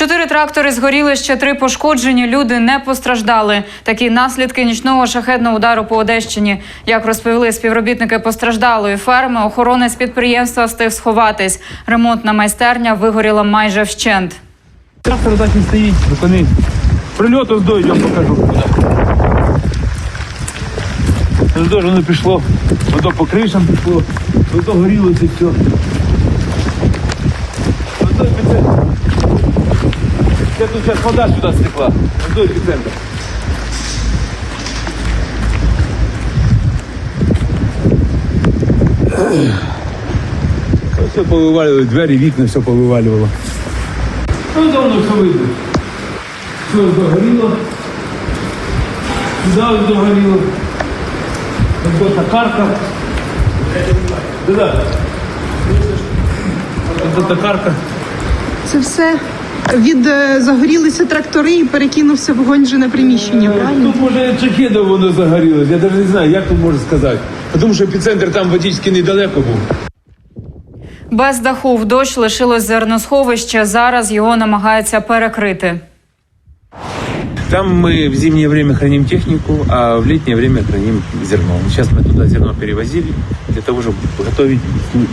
Чотири трактори згоріли, ще три пошкоджені. Люди не постраждали. Такі наслідки нічного шахетного удару по Одещині. Як розповіли співробітники постраждалої ферми, охоронець підприємства встиг сховатись. Ремонтна майстерня вигоріла майже вщент. Трактор так і стоїть, зупини. Прильоту з дойдем покажу. Здовж воно пішло, ото по кришам пішло, ото горіло це все. Ото епіцентр. Це тут зараз вода сюди стекла. Ото епіцентр. Все повивалювали, двері, вікна, все повивалювало. Ну, давно все видно. Все загоріло. Сюди ось загоріло. Ось та карка. Да-да. Ось та карка. Це все від е, загорілися трактори і перекинувся вогонь вже на приміщення, правильно? Тут може Чехедово воно загорілось. Я навіть не знаю, як тут можна сказати. Тому що епіцентр там водички недалеко був. Без даху в дощ лишилось зерносховище. Зараз його намагаються перекрити. Там мы в зимнее время храним технику, а в летнее время храним зерно. Сейчас мы туда зерно перевозили для того, чтобы готовить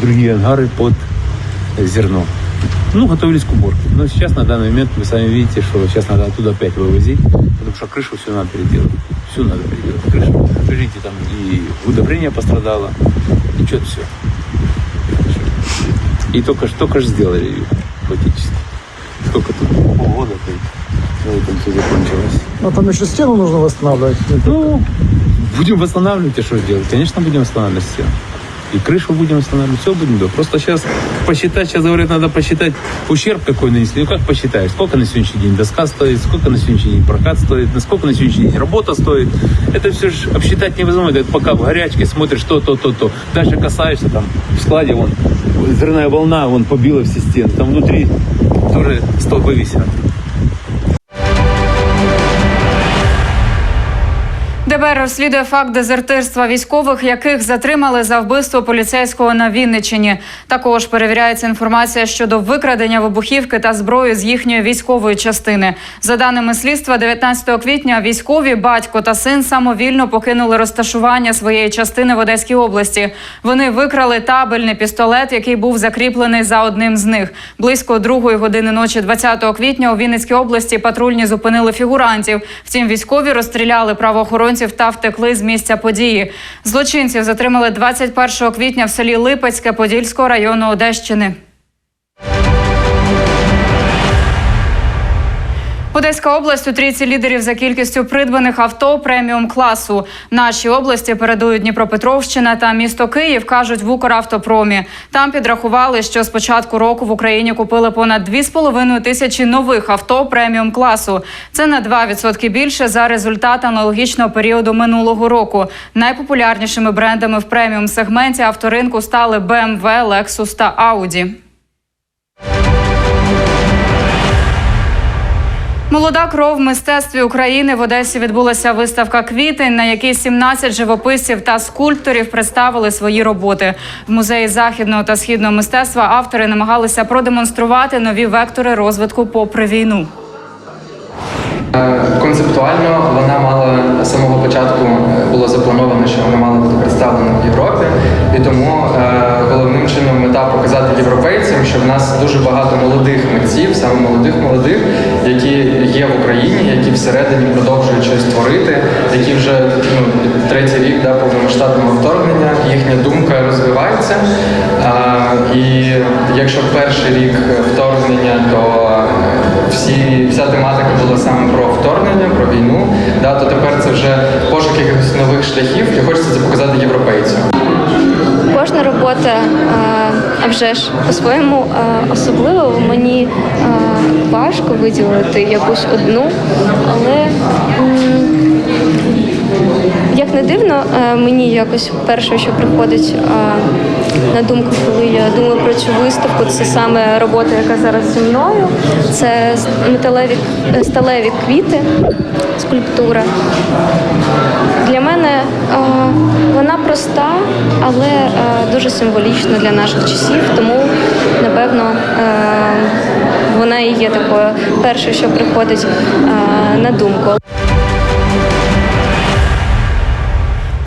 другие ангары под зерно. Ну, готовились к уборке. Но сейчас на данный момент вы сами видите, что сейчас надо оттуда опять вывозить, потому что крышу все надо переделать. Все надо переделать. Крышу. Видите, там и удобрение пострадало, и что-то все. И только, ж- только же сделали ее фактически. Сколько тут полгода, то есть, этом все закончилось. Ну, там еще стену нужно восстанавливать. Ну, будем восстанавливать, и что делать? Конечно, будем восстанавливать все. И крышу будем восстанавливать, все будем делать. Просто сейчас посчитать, сейчас говорят, надо посчитать ущерб какой нанесли. Ну как посчитаешь? Сколько на сегодняшний день доска стоит, сколько на сегодняшний день прокат стоит, на сколько на сегодняшний день работа стоит. Это все же обсчитать невозможно. Это пока в горячке смотришь то, то, то, то. Дальше касаешься, там в складе вон взрывная волна, вон побила все стены. Там внутри тоже столбы висят. ДБР розслідує факт дезертирства військових, яких затримали за вбивство поліцейського на Вінниччині. Також перевіряється інформація щодо викрадення вибухівки та зброї з їхньої військової частини. За даними слідства, 19 квітня військові батько та син самовільно покинули розташування своєї частини в Одеській області. Вони викрали табельний пістолет, який був закріплений за одним з них. Близько другої години ночі, 20 квітня, у Вінницькій області патрульні зупинили фігурантів. Втім, військові розстріляли правоохоронців та втекли з місця події. Злочинців затримали 21 квітня в селі Липецьке Подільського району Одещини. Одеська область у трійці лідерів за кількістю придбаних авто преміум класу. Нашій області передують Дніпропетровщина та місто Київ, кажуть в Укравтопромі. Там підрахували, що з початку року в Україні купили понад 2,5 тисячі нових авто преміум класу. Це на 2% більше за результат аналогічного періоду минулого року. Найпопулярнішими брендами в преміум сегменті авторинку стали BMW, Lexus та Audi. Молода кров в мистецтві України в Одесі відбулася виставка квітень, на якій 17 живописців та скульпторів представили свої роботи. В музеї західного та східного мистецтва автори намагалися продемонструвати нові вектори розвитку попри війну. Е, Концептуально вона мала з самого початку е, було заплановано, що вона мала бути представлена в Європі, і тому чином мета показати європейцям, що в нас дуже багато молодих митців, саме молодих молодих, які є в Україні, які всередині продовжують щось творити, які вже ну, третій рік да, повномасштабного вторгнення, їхня думка розвивається. Е, і якщо перший рік вторгнення, то е, всі, вся тематика була саме про вторгнення, про війну, да, то тепер це вже пошук якихось нових шляхів і хочеться це показати європейцям. Кожна робота, е, а вже ж по-своєму е, особливо мені е, важко виділити якусь одну, але не дивно, е, мені якось перше, що приходить е, на думку, коли я думаю про цю виставку, це саме робота, яка зараз зі мною. Це металеві е, сталеві квіти, скульптура. Для мене вона проста, але дуже символічна для наших часів, тому напевно вона і є такою першою, що приходить на думку.